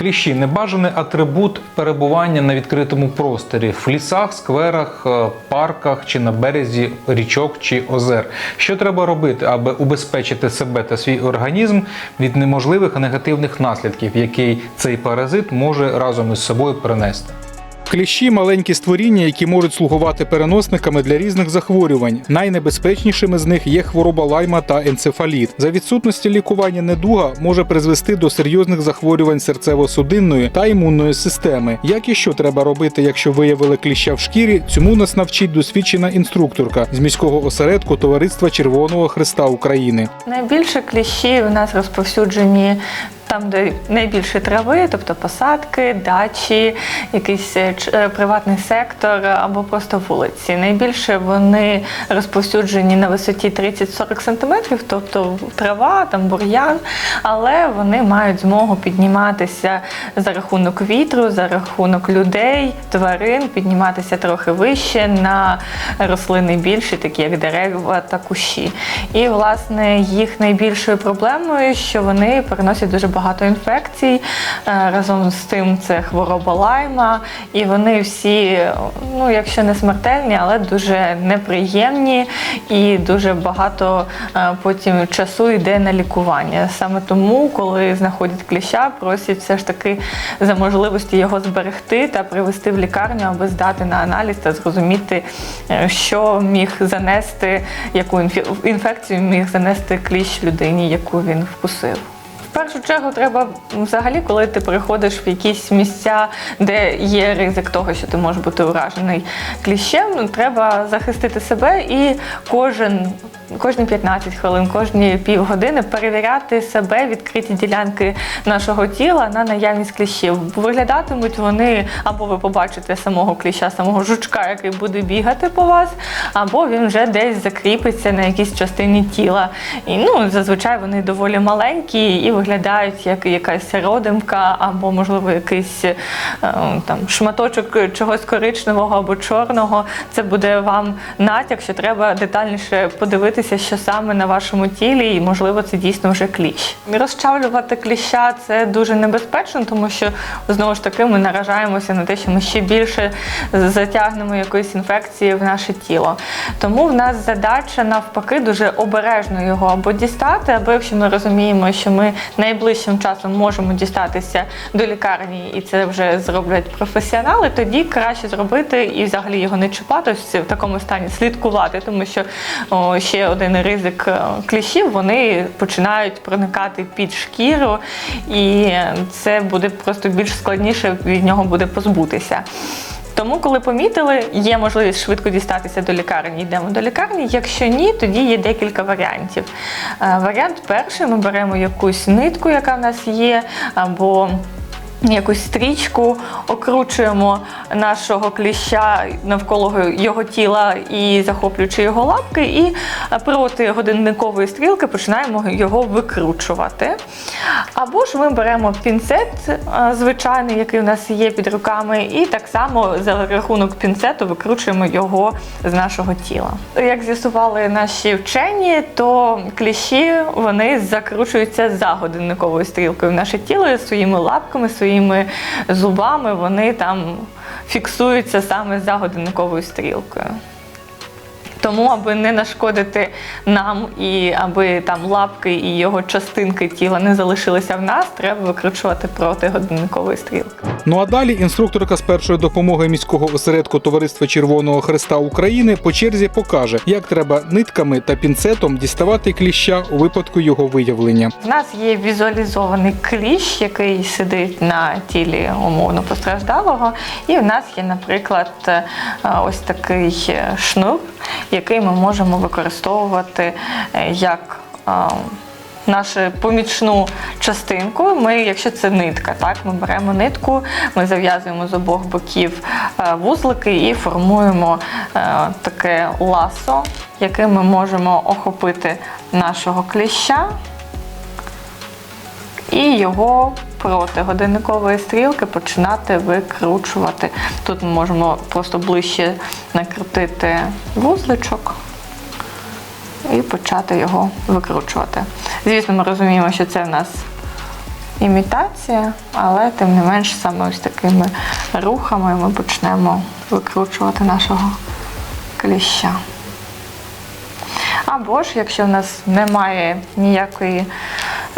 Кліщі небажаний атрибут перебування на відкритому просторі в лісах, скверах, е, парках чи на березі річок чи озер. Що треба робити, аби убезпечити себе та свій організм від неможливих негативних наслідків, який цей паразит може разом із собою принести? Кліщі маленькі створіння, які можуть слугувати переносниками для різних захворювань. Найнебезпечнішими з них є хвороба лайма та енцефаліт. За відсутності лікування недуга може призвести до серйозних захворювань серцево-судинної та імунної системи. Як і що треба робити, якщо виявили кліща в шкірі, цьому нас навчить досвідчена інструкторка з міського осередку Товариства Червоного Христа України. Найбільше кліщі у нас розповсюджені там, де найбільше трави, тобто посадки, дачі, якийсь е, е, приватний сектор або просто вулиці. Найбільше вони розповсюджені на висоті 30-40 см, тобто трава, там бур'ян, але вони мають змогу підніматися за рахунок вітру, за рахунок людей, тварин, підніматися трохи вище на рослини більші, такі як дерева та кущі. І власне їх найбільшою проблемою, що вони переносять дуже багато інфекцій. Е, Разом з тим це хвороба лайма, і вони всі, ну якщо не смертельні, але дуже неприємні і дуже багато е, потім часу йде на лікування. Саме тому, коли знаходять кліща, просять все ж таки за можливості його зберегти та привести в лікарню, аби здати на аналіз та зрозуміти, е, що міг занести, яку інфекцію міг занести кліщ людині, яку він вкусив. Першу чергу треба взагалі, коли ти приходиш в якісь місця, де є ризик того, що ти можеш бути уражений кліщем, треба захистити себе і кожен. Кожні 15 хвилин, кожні півгодини перевіряти себе відкриті ділянки нашого тіла на наявність кліщів. Виглядатимуть вони або ви побачите самого кліща, самого жучка, який буде бігати по вас, або він вже десь закріпиться на якійсь частині тіла. І ну зазвичай вони доволі маленькі і виглядають як якась родимка, або можливо якийсь е, там шматочок чогось коричневого або чорного. Це буде вам натяк, що треба детальніше подивитися, що саме на вашому тілі, і можливо це дійсно вже кліщ. Розчавлювати кліща це дуже небезпечно, тому що знову ж таки ми наражаємося на те, що ми ще більше затягнемо якоїсь інфекції в наше тіло. Тому в нас задача навпаки дуже обережно його або дістати, або якщо ми розуміємо, що ми найближчим часом можемо дістатися до лікарні, і це вже зроблять професіонали, тоді краще зробити і взагалі його не чіпати в такому стані, слідкувати, тому що о, ще один ризик е, кліщів вони починають проникати під шкіру, і це буде просто більш складніше від нього буде позбутися. Тому, коли помітили, є можливість швидко дістатися до лікарні, йдемо до лікарні. Якщо ні, тоді є декілька варіантів. Е, Варіант перший: ми беремо якусь нитку, яка в нас є, або Якусь стрічку окручуємо нашого кліща навколо його тіла і захоплюючи його лапки, і проти годинникової стрілки починаємо його викручувати. Або ж ми беремо пінцет е, звичайний, який у нас є під руками, і так само за рахунок пінцету викручуємо його з нашого тіла. Як з'ясували наші вчені, то кліщі вони закручуються за годинниковою стрілкою в наше тіло своїми лапками, своїми зубами вони там фіксуються саме за годинниковою стрілкою. Тому, аби не нашкодити нам і аби там лапки і його частинки тіла не залишилися в нас, треба викручувати проти годинникової стрілки. Ну а далі інструкторка з першої допомоги міського осередку Товариства Червоного Христа України по черзі покаже, як треба нитками та пінцетом діставати кліща у випадку його виявлення. У нас є візуалізований кліщ, який сидить на тілі умовно постраждалого. І в нас є, наприклад, е, ось такий е, шнур, який ми можемо використовувати е, як е, нашу помічну частинку. Ми, якщо це нитка, так ми беремо нитку, ми зав'язуємо з обох боків е, вузлики і формуємо таке ласо, яким ми можемо охопити нашого кліща і його проти годинникової стрілки починати викручувати. Тут ми можемо просто ближче накрутити вузличок і почати його викручувати. Звісно, ми розуміємо, що це в нас імітація, але тим не менш саме ось такими рухами ми почнемо викручувати нашого кліща. Або ж, якщо в нас немає ніякої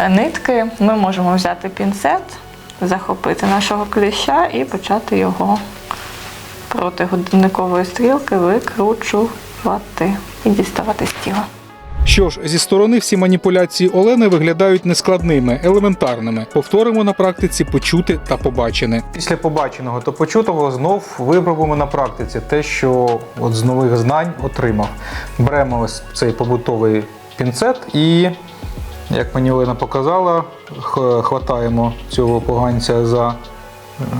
нитки, ми можемо взяти пінцет, захопити нашого кліща і почати його проти годинникової стрілки викручувати і діставати з тіла. Що ж, зі сторони всі маніпуляції Олени виглядають нескладними, елементарними. Повторимо на практиці почути та побачене. Після побаченого та почутого знов випробуємо на практиці те, що от з нових знань отримав. Беремо ось цей побутовий пінцет і, як мені Олена показала, хватаємо цього поганця за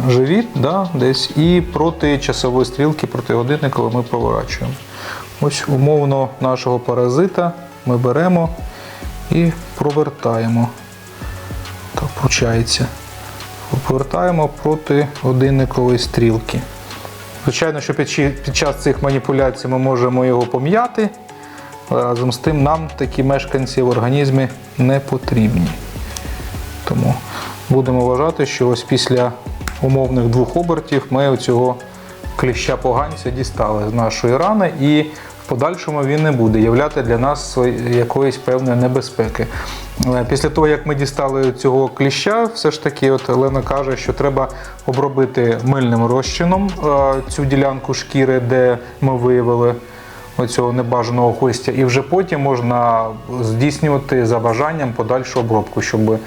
живіт, да, десь, і проти часової стрілки, проти годинника ми проворачуємо. Ось умовно нашого паразита ми беремо і провертаємо. Так, виходить. Повертаємо проти годинникової стрілки. Звичайно, що під, час цих маніпуляцій ми можемо його пом'яти, разом з тим нам такі мешканці в організмі не потрібні. Тому будемо вважати, що ось після умовних двох обертів ми цього кліща поганця дістали з нашої рани, і в подальшому він не буде являти для нас якоїсь певної небезпеки. Е, Після того, як ми дістали цього кліща, все ж таки, от Олена каже, що треба обробити мильним розчином е, цю ділянку шкіри, де ми виявили оцього небажаного гостя, і вже потім можна здійснювати за бажанням подальшу обробку, щоб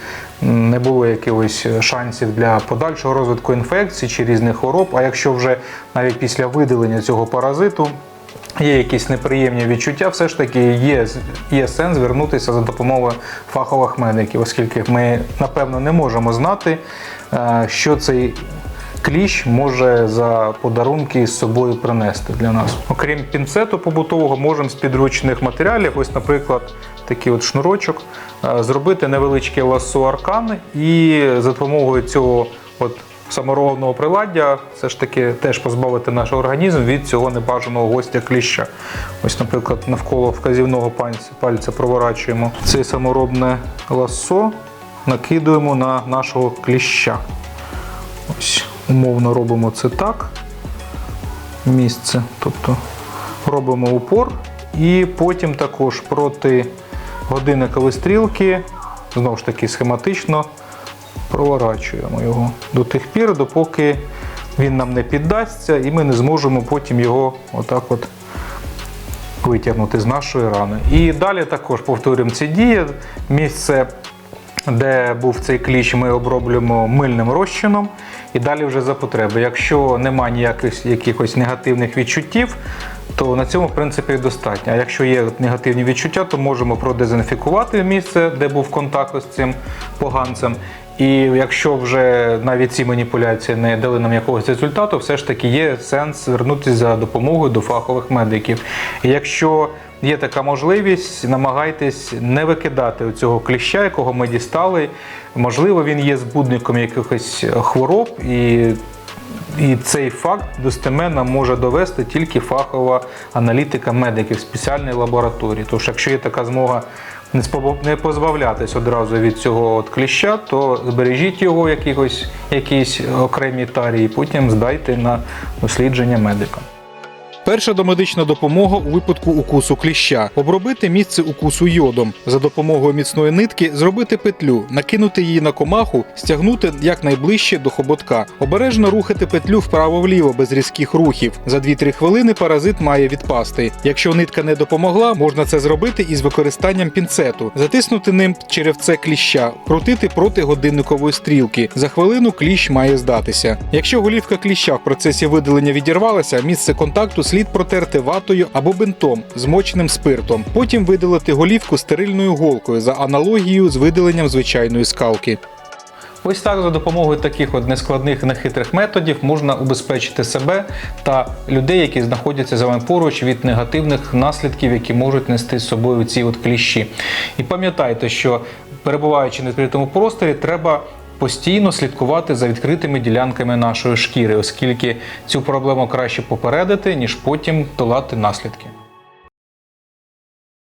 не було якихось шансів для подальшого розвитку інфекцій чи різних хвороб. А якщо вже навіть після видалення цього паразиту є якісь неприємні відчуття, все ж таки є, є сенс звернутися за допомогою фахових медиків, оскільки ми напевно не можемо знати, е, що цей кліщ може за подарунки з собою принести для нас. Окрім пінцету побутового, можемо з підручних матеріалів, ось, наприклад, такий от шнурочок, е, зробити невеличке ласо аркан і за допомогою цього от саморобного приладдя все ж таки теж позбавити наш організм від цього небажаного гостя кліща. Ось, наприклад, навколо вказівного пальця, пальця проворачуємо це саморобне ласо, накидуємо на нашого кліща. Ось, умовно робимо це так. Місце. Тобто робимо упор і потім також проти годинникової стрілки, знову ж таки схематично, проворачуємо його до тих пір, допоки він нам не піддасться, і ми не зможемо потім його отак от витягнути з нашої рани. І далі також повторюємо ці дії. Місце де був цей кліщ, ми оброблюємо мильним розчином і далі вже за потреби. Якщо немає ніяких якихось негативних відчуттів, то на цьому в принципі достатньо. А якщо є негативні відчуття, то можемо продезінфікувати місце, де був контакт з цим поганцем. І якщо вже навіть ці маніпуляції не дали нам якогось результату, все ж таки є сенс звернутися за допомогою до фахових медиків. І якщо є така можливість, намагайтесь не викидати цього кліща, якого ми дістали. Можливо, він є збудником якихось хвороб, і, і цей факт достеменно може довести тільки фахова аналітика медиків в спеціальній лабораторії. Тож, якщо є така змога не позбавлятись одразу від цього от кліща, то збережіть його якихось якісь окремій тарі і потім здайте на дослідження медика. Перша домедична допомога у випадку укусу кліща. Обробити місце укусу йодом. За допомогою міцної нитки зробити петлю, накинути її на комаху, стягнути якнайближче до хоботка. Обережно рухати петлю вправо-вліво без різких рухів. За 2-3 хвилини паразит має відпасти. Якщо нитка не допомогла, можна це зробити із використанням пінцету, затиснути ним черевце кліща, крутити проти годинникової стрілки. За хвилину кліщ має здатися. Якщо голівка кліща в процесі видалення відірвалася, місце контакту слід протерти ватою або бинтом, змоченим спиртом. Потім видалити голівку стерильною голкою за аналогією з видаленням звичайної скалки. Ось так за допомогою таких от нескладних нехитрих методів можна убезпечити себе та людей, які знаходяться за вами поруч від негативних наслідків, які можуть нести з собою ці от кліщі. І пам'ятайте, що перебуваючи на відкритому просторі, треба постійно слідкувати за відкритими ділянками нашої шкіри, оскільки цю проблему краще попередити, ніж потім долати наслідки.